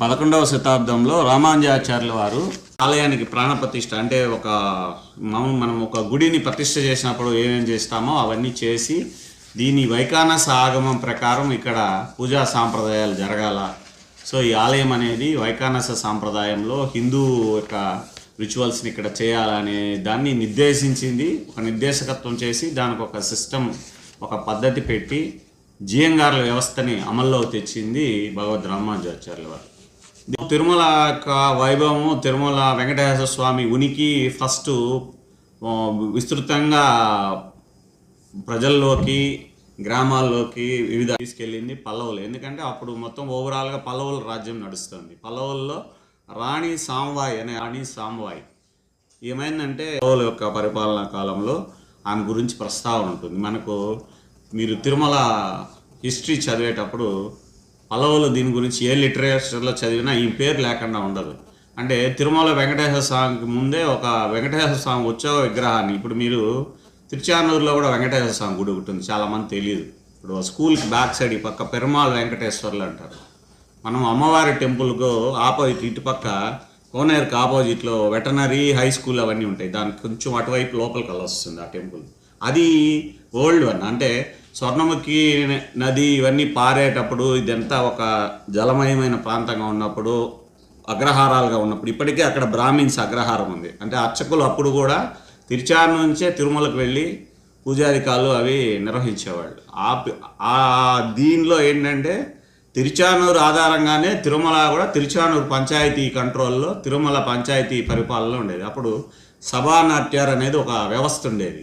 పదకొండవ శతాబ్దంలో రామానుజాచార్యుల వారు ఆలయానికి ప్రాణప్రతిష్ఠ అంటే ఒక మనం మనం ఒక గుడిని ప్రతిష్ఠ చేసినప్పుడు ఏమేం చేస్తామో అవన్నీ చేసి దీని వైకానస ఆగమం ప్రకారం ఇక్కడ పూజా సాంప్రదాయాలు జరగాల. సో ఈ ఆలయం అనేది వైకానస సాంప్రదాయంలో హిందూ యొక్క రిచువల్స్ని ఇక్కడ చేయాలనే దాన్ని నిర్దేశించింది. ఒక నిర్దేశకత్వం చేసి దానికి ఒక సిస్టమ్ ఒక పద్ధతి పెట్టి జీఎంగార్ల వ్యవస్థని అమల్లో తెచ్చింది భగవద్ రామానుజాచార్యుల వారు. తిరుమల యొక్క వైభవము తిరుమల వెంకటేశ్వర స్వామి ఉనికి ఫస్ట్ విస్తృతంగా ప్రజల్లోకి గ్రామాల్లోకి వివిధ తీసుకెళ్ళింది పల్లవులు. ఎందుకంటే అప్పుడు మొత్తం ఓవరాల్గా పల్లవుల రాజ్యం నడుస్తుంది. పల్లవుల్లో రాణి సాంబాయి అనే రాణి సాంబాయి ఏమైందంటే పల్లవుల యొక్క పరిపాలనా కాలంలో ఆమె గురించి ప్రస్తావన ఉంటుంది. మనకు మీరు తిరుమల హిస్టరీ చదివేటప్పుడు పల్లవులు దీని గురించి ఏ లిటరేచర్లో చదివినా ఈ పేరు లేకుండా ఉండదు. అంటే తిరుమల వెంకటేశ్వర స్వామికి ముందే ఒక వెంకటేశ్వర స్వామి ఉత్సవ విగ్రహాన్ని ఇప్పుడు మీరు తిరుచానూరులో కూడా వెంకటేశ్వర స్వామి గుడి ఒకటి ఉంది చాలామంది తెలియదు. ఇప్పుడు స్కూల్కి బ్యాక్ సైడ్ ఈ పక్క పెరుమాళ్ వెంకటేశ్వర్లు అంటారు. మనం అమ్మవారి టెంపుల్కు ఆపోజిట్ ఇటుపక్క కోనేరుకి ఆపోజిట్లో వెటనరీ హై స్కూల్ అవన్నీ ఉంటాయి. దానికి కొంచెం అటువైపు లోపలికి వస్తుంది ఆ టెంపుల్. అది ఓల్డ్ వన్. అంటే స్వర్ణముఖి నది ఇవన్నీ పారేటప్పుడు ఇదంతా ఒక జలమయమైన ప్రాంతంగా ఉన్నప్పుడు అగ్రహారాలుగా ఉన్నప్పుడు ఇప్పటికే అక్కడ బ్రాహ్మిన్స్ అగ్రహారం ఉంది. అంటే అర్చకులు అప్పుడు కూడా తిరుచారు నుంచే తిరుమలకు వెళ్ళి పూజారికాలు అవి నిర్వహించేవాళ్ళు. ఆ ఆ దీనిలో ఏంటంటే తిరుచానూరు ఆధారంగానే తిరుమల కూడా తిరుచానూరు పంచాయతీ కంట్రోల్లో తిరుమల పంచాయతీ పరిపాలనలో ఉండేది. అప్పుడు సభానాట్యార్ అనేది ఒక వ్యవస్థ ఉండేది.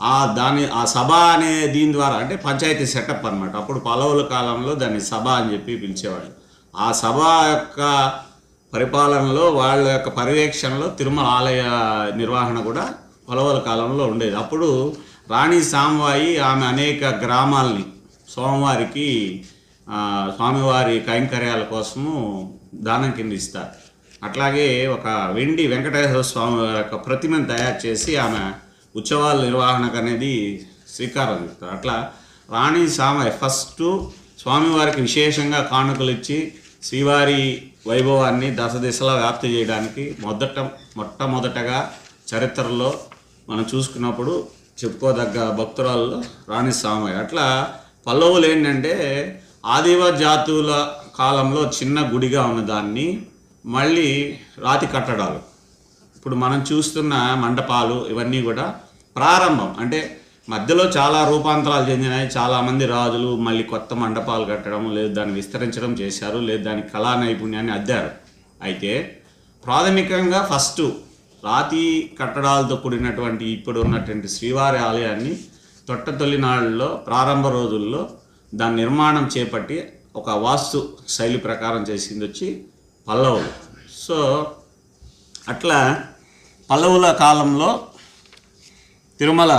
ఆ దాని ఆ సభ అనే దీని ద్వారా అంటే పంచాయతీ సెటప్ అనమాట అప్పుడు పలవుల కాలంలో దాన్ని సభ అని చెప్పి పిలిచేవాళ్ళు. ఆ సభ యొక్క పరిపాలనలో వాళ్ళ యొక్క పర్యవేక్షణలో తిరుమల ఆలయ నిర్వహణ కూడా పొలవల కాలంలో ఉండేది. అప్పుడు రాణి సామవాయి ఆమె అనేక గ్రామాల్ని సోమవారికి స్వామివారి కైంకర్యాల కోసము దానం కింద ఇస్తారు. అట్లాగే ఒక వెండి వెంకటేశ్వర స్వామి యొక్క ప్రతిమను తయారు చేసి ఆమె ఉత్సవాల నిర్వహణకు అనేది శ్రీకారం చుడతారు అట్లా రాణి సామ ఫస్ట్ స్వామివారికి విశేషంగా కానుకలు ఇచ్చి శ్రీవారి వైభవాన్ని దశ దిశలా వ్యాప్తి చేయడానికి మొదట మొట్టమొదటగా చరిత్రలో మనం చూసుకున్నప్పుడు చెప్పుకోదగ్గ భక్తురాల్లో రాణి సామయ్య. అట్లా పల్లవులు ఏంటంటే ఆదివ జాతుల కాలంలో చిన్న గుడిగా ఉన్న దాన్ని మళ్ళీ రాతి కట్టడాలు. ఇప్పుడు మనం చూస్తున్న మండపాలు ఇవన్నీ కూడా ప్రారంభం. అంటే మధ్యలో చాలా రూపాంతరాలు చెందినాయి. చాలామంది రాజులు మళ్ళీ కొత్త మండపాలు కట్టడం లేదు దాన్ని విస్తరించడం చేశారు లేదు దాని కళా నైపుణ్యాన్ని అద్దారు. అయితే ప్రాథమికంగా ఫస్ట్ రాతి కట్టడాలతో కూడినటువంటి ఇప్పుడు ఉన్నటువంటి శ్రీవారి ఆలయాన్ని తొట్ట తొలినాళ్ళలో ప్రారంభ రోజుల్లో దాని నిర్మాణం చేపట్టి ఒక వాస్తు శైలి ప్రకారం చేసింది వచ్చి పల్లవులు. సో అట్లా పల్లవుల కాలంలో తిరుమల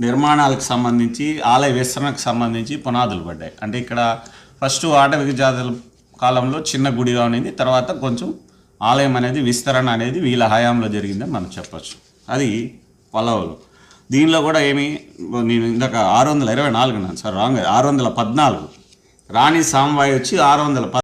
నిర్మాణాలకు సంబంధించి ఆలయ విస్తరణకు సంబంధించి పునాదులు పడ్డాయి. అంటే ఇక్కడ ఫస్ట్ ఆటవిక జాతుల కాలంలో చిన్న గుడిగా ఉండింది. తర్వాత కొంచెం ఆలయం అనేది విస్తరణ అనేది వీళ్ళ హయాంలో జరిగిందని మనం చెప్పచ్చు. అది పల్లవులు. దీనిలో కూడా ఏమి నేను ఇందాక ఆరు వందల ఇరవై నాలుగు సార్ రాంగ్ ఆరు వందల పద్నాలుగు. రాణి సాంబాయి వచ్చి ఆరు వందల